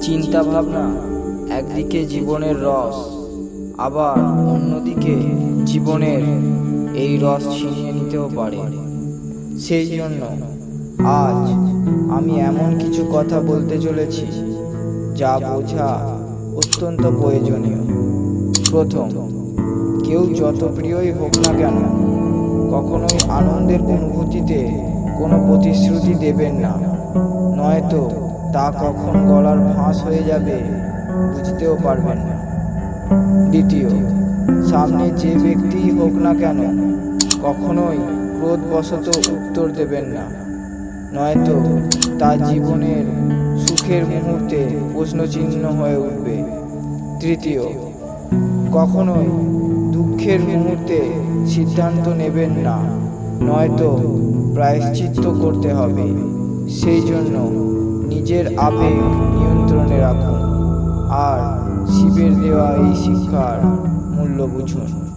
চিন্তা ভাবনা একদিকে জীবনের রস, আবার অন্যদিকে জীবনের এই রস ছিনিয়ে নিতেও পারে। সেই জন্য আজ আমি এমন কিছু কথা বলতে চলেছি, যা বোঝা অত্যন্ত প্রয়োজনীয়। প্রথম, কেউ যত প্রিয়ই হোক না কেন, কখনোই আনন্দের অনুভূতিতে কোনো প্রতিশ্রুতি দেবেন না। নয়তো তা কখন গলার ফাঁস হয়ে যাবে বুঝতেও পারবেন না। দ্বিতীয়, সামনে যে ব্যক্তিই হোক না কেন, কখনোই ক্রোধবশত উত্তর দেবেন না। নয়তো তার জীবনের সুখের মুহূর্তে প্রশ্নচিহ্ন হয়ে উঠবে। তৃতীয়, কখনোই দুঃখের মুহূর্তে সিদ্ধান্ত নেবেন না, নয়তো প্রায়শ্চিত্ত করতে হবে। সেই জন্য নিজের আবেগ নিয়ন্ত্রণে রাখুন। আর শিবের দেওয়া এই শিক্ষার মূল্য বুঝুন।